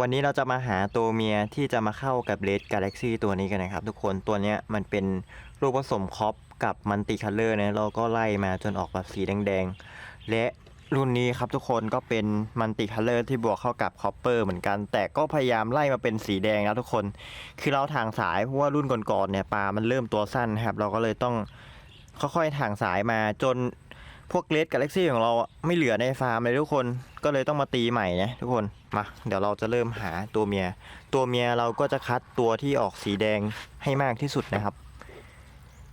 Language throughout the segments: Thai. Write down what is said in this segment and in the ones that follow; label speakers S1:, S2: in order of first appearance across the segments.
S1: วันนี้เราจะมาหาตัวเมียที่จะมาเข้ากับ Red Galaxy ตัวนี้กันนะครับ ทุกคนตัวนี้มันเป็นลูกผสมคอปกับมันติคัลเลอร์นะเราก็ไล่มาจนออกแบบสีแดงๆ และรุ่นนี้ครับทุกคนก็เป็นมันติคัลเลอร์ที่บวกเข้ากับคอปเปอร์เหมือนกัน แต่ก็พยายามไล่มาเป็นสีแดงนะทุกคน คือเราทางสายเพราะว่ารุ่นก่อนๆเนี่ยปลามันเริ่มตัวสั้นครับเราก็เลยต้องค่อยๆทางสายมาจนพวกเลดกาแล็กซี่ของเราไม่เหลือในฟาร์มเลยทุกคน ก็เลยต้องมาตีใหม่นะทุกคนมาเดี๋ยวเราจะเริ่มหาตัวเมีย ตัวเมียเราก็จะคัดตัวที่ออกสีแดงให้มากที่สุดนะครับ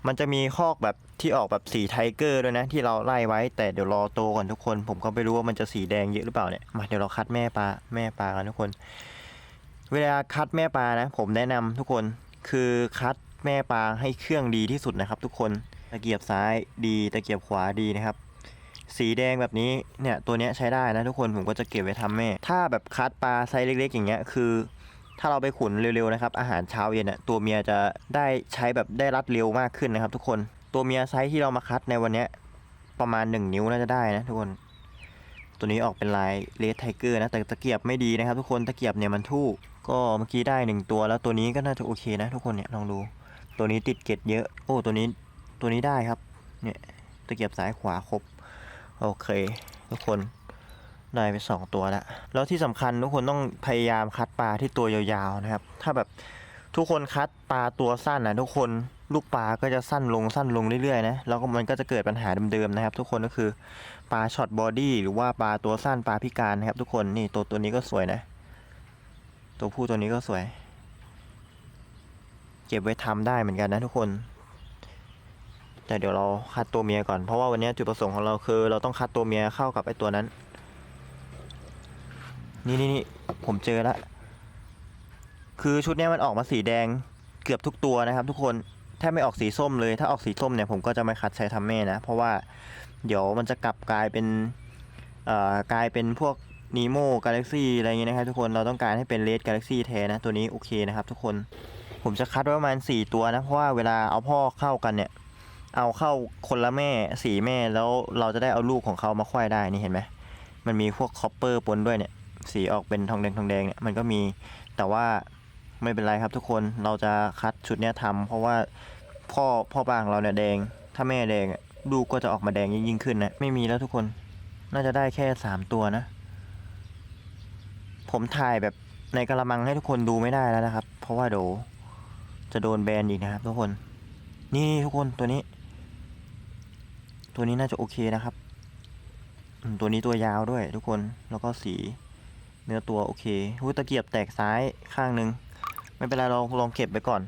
S1: มันจะมีคอกแบบที่ออกแบบสีไทเกอร์ด้วยนะ ที่เราไล่ไว้แต่เดี๋ยวรอโตก่อนทุกคน ผมก็ไม่รู้ว่ามันจะสีแดงเยอะหรือเปล่าเนี่ยมาเดี๋ยวเราคัดแม่ปลาแม่ปลากันทุกคน เวลาคัดแม่ปลานะ ผมแนะนำทุกคนคือคัดแม่ปลาให้เครื่องดีที่สุดนะครับ ทุกคนตะเกียบซ้ายดีตะเกียบขวาดีนะครับ สีแดงแบบนี้เนี่ยตัวเนี้ยใช้ได้นะทุกคนผมก็จะเก็บไว้ทำแม่ ถ้าแบบคัดปลาไซส์เล็ก ๆ อย่างเงี้ยคือ ถ้าเราไปขุนเร็วๆนะครับอาหารเช้าเย็นอะตัวเมียจะได้ใช้แบบได้รัดเร็วมากขึ้นนะครับ ทุกคนตัวเมียไซส์ที่เรามาคัดในวันเนี้ยประมาณ 1 นิ้วน่าจะได้นะทุกคน ตัวนี้ออกเป็นลายเลดไทเกอร์นะแต่ตะเกียบไม่ดีนะครับ ทุกคนตะเกียบเนี่ยมันทู่ก็เมื่อกี้ได้หนึ่งตัวแล้วตัวนี้ก็น่าจะโอเคนะทุกคนเนี่ยลองดู ตัวนี้ติดเกล็ดเยอะ โอ้ตัวนี้ตัวนี้ได้ครับเนี่ยตะเกียบซ้ายขวาครบ โอเค ทุกคนได้ไปสองตัวแล้ว แล้วที่สำคัญทุกคนต้องพยายามคัดปลาที่ตัวยาวๆนะครับ ถ้าแบบทุกคนคัดปลาตัวสั้นนะทุกคนลูกปลาก็จะสั้นลงสั้นลงเรื่อยๆนะแล้วก็มันก็จะเกิดปัญหาเดิมๆนะครับ ทุกคนก็คือปลาช็อตบอดี้หรือว่าปลาตัวสั้นปลาพิการนะครับ ทุกคนนี่ตัวตัวนี้ก็สวยนะ ตัวผู้ตัวนี้ก็สวย เก็บไว้ทำได้เหมือนกันนะทุกคน แต่เดี๋ยวเราคัดตัวเมียก่อน เพราะว่าวันนี้จุดประสงค์ของเราคือ เราต้องคัดตัวเมียเข้ากับไอ้ตัวนั้น นี่นี่นี่ผมเจอแล้ว คือชุดนี้มันออกมาสีแดงเกือบทุกตัวนะครับ ทุกคนแทบไม่ออกสีส้มเลย ถ้าออกสีส้มเนี่ยผมก็จะไม่คัดใช้ทำแม่นะ เพราะว่าเดี๋ยวมันจะกลับกลายเป็นเอ่อกลายเป็นพวกนีโมกาแล็กซี่อะไรเงี้ยนะครับทุกคนเราต้องการให้เป็นเลดกาแล็กซี่แทนนะ ตัวนี้โอเคนะครับ ทุกคนผมจะคัดไว้ประมาณ 4 ตัวนะ เพราะว่าเวลาเอาพ่อเข้ากันเนี่ย เอาเข้าคนละแม่สี่แม่แล้วเราจะได้เอาลูกของเขามาควายได้นี่เห็นไหมมันมีพวกคอปเปอร์ปนด้วยเนี่ยสีออกเป็นทองแดงทองแดงเนี่ยมันก็มีแต่ว่าไม่เป็นไรครับทุกคนเราจะคัดชุดเนี้ยทำเพราะว่าพ่อพ่อบางเราเนี่ยแดง ถ้าแม่แดงลูกก็จะออกมาแดงยิ่งๆขึ้นนะไม่มีแล้วทุกคนน่าจะได้แค่สามตัวนะ ผมถ่ายแบบในกระมังให้ทุกคนดูไม่ได้แล้วนะครับ เพราะว่าเดี๋ยวจะโดนแบนอีกนะครับทุกคน นี่ทุกคนตัวนี้ ตัวนี้น่าจะโอเคนะครับ ตัวนี้ตัวยาวด้วยทุกคนแล้วก็สีเนื้อตัวโอเคหูตะเกียบแตกซ้ายข้างหนึ่งไม่เป็นไรเราลองเก็บไปก่อน